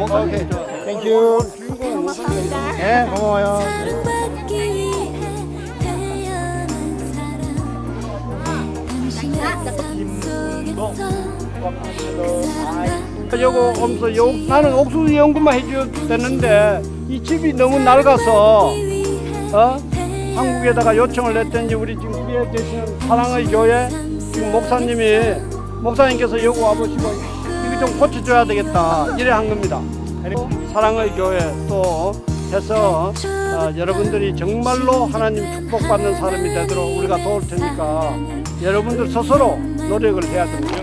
오케이. 땡큐. 네, 고마워요. 사랑받기 위해 태어난 사람 당신의 삶 속에서 요거 오면서 요 나는 옥수수 연구만 해줘도 되는데 이 집이 너무 낡아서 어 한국에다가 요청을 했더니 우리 지금 위에 계시는 사랑의 교회 지금 목사님이 목사님께서 여기 와보시고 이거 좀 고쳐줘야 되겠다 이래 한 겁니다. 사랑의 교회 또 해서 어, 여러분들이 정말로 하나님 축복받는 사람이 되도록 우리가 도울 테니까 여러분들 스스로 노력을 해야 됩니다.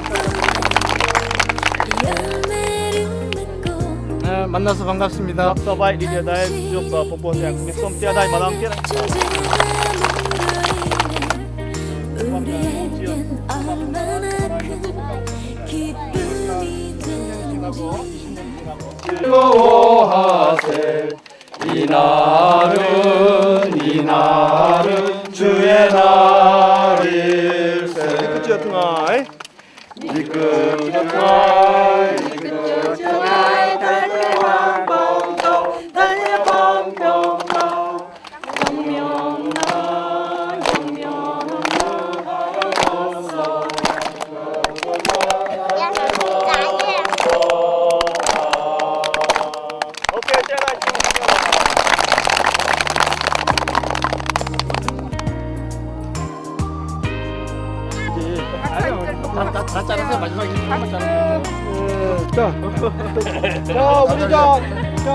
네, 만나서 반갑습니다. 큰 기쁨이 즐거워하세. 이날은 이날은 주의 날일세. 어떤가이? 이끌어가이. 이끌어가이. 달려간 자, 자, 우리 자, 자,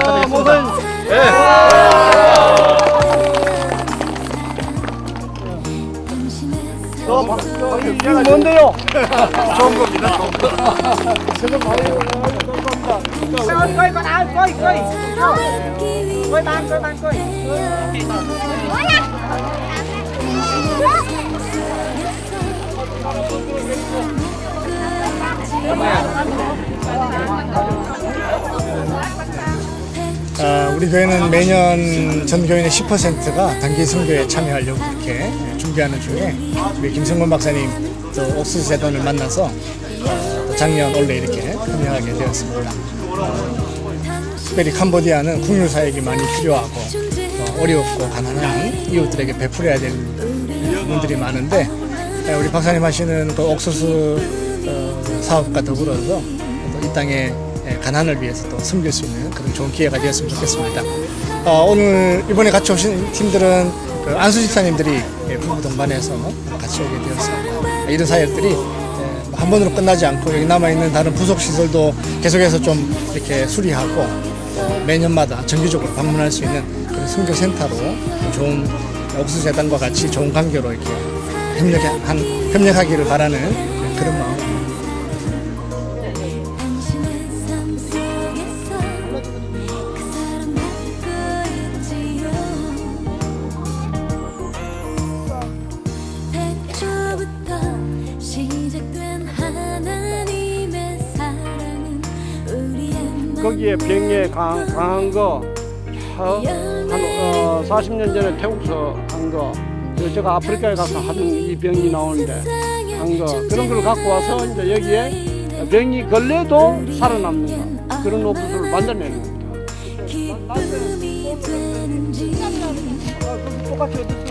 자, 모든 너, 너, 이게 뭔데요? 좋은 겁니다. 지금 바로 감사합니다. coi con ơi coi coi 사랑받기 coi ban coi ban coi 아, 우리 교회는 매년 전 교인의 10%가 단기 선교에 참여하려고 이렇게 준비하는 중에 우리 김성건 박사님 또 옥수수 재단을 만나서 어, 작년 올해 이렇게 참여하게 되었습니다. 어, 특별히 캄보디아는 국류 사역이 많이 필요하고 어, 어렵고 가난한 이웃들에게 베풀어야 될 분들이 많은데 에, 우리 박사님 하시는 그 옥수수 어, 사업과 더불어서 또 이 땅에 에, 가난을 위해서 또 섬길 수 있는 그런 좋은 기회가 되었으면 좋겠습니다. 어, 오늘 이번에 같이 오신 팀들은 그 안수 집사님들이 예, 부부 동반해서 같이 오게 되었습니다. 이런 사역들이 예, 뭐한 번으로 끝나지 않고 여기 남아 있는 다른 부속 시설도 계속해서 좀 이렇게 수리하고 또 매년마다 정기적으로 방문할 수 있는 그런 선교 센터로 좋은 옥수 재단과 같이 좋은 관계로 이렇게 협력한 협력하기를 바라는 그런 마음. 거기에 병에 강, 강한 거, 하- 한 어, 40년 전에 태국서 한 거, 그 제가 아프리카에 가서 한이 병이 나오는데 한 거, 그런 걸 갖고 와서 이제 여기에 병이 걸려도 살아남는 거, 그런 옥수수를 만들어내는 겁니다. 똑같이 어떻게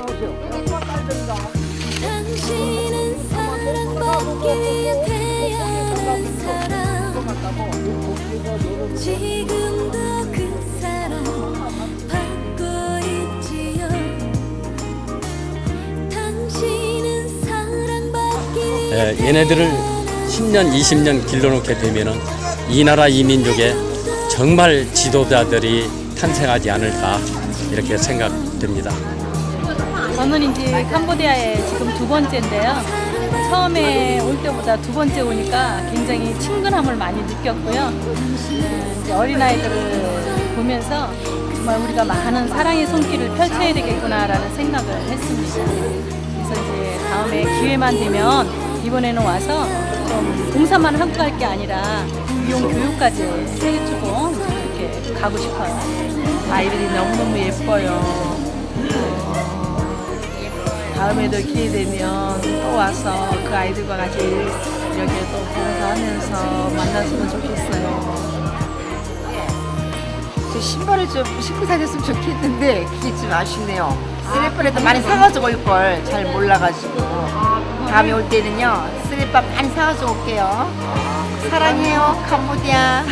사람 지금도 예, 얘네들을 10년, 20년 길러놓게 되면은 이 나라 이 민족에 정말 지도자들이 탄생하지 않을까 이렇게 생각됩니다. 저는 이제 캄보디아에 지금 두 번째인데요. 처음에 올 때보다 두 번째 오니까 굉장히 친근함을 많이 느꼈고요. 음, 이제 어린아이들을 보면서 정말 우리가 많은 사랑의 손길을 펼쳐야 되겠구나라는 생각을 했습니다. 그래서 이제 다음에 기회만 되면 이번에는 와서 좀 봉사만 하고 갈 게 아니라 이용 교육까지 해주고 이렇게 가고 싶어요. 아이들이 너무너무 예뻐요. 어, 다음에도 기회 되면 또 와서 그 아이들과 같이 여기에 또 봉사하면서 만났으면 좋겠어요. 저 신발을 좀 신고 다녔으면 좋겠는데 그게 좀 아쉽네요. 쓰레퍼에도 많이 사가지고 올걸잘 몰라가지고. 다음에 올 때는요 쓰리밥 많이 사가지고 올게요. 사랑해요 캄보디아.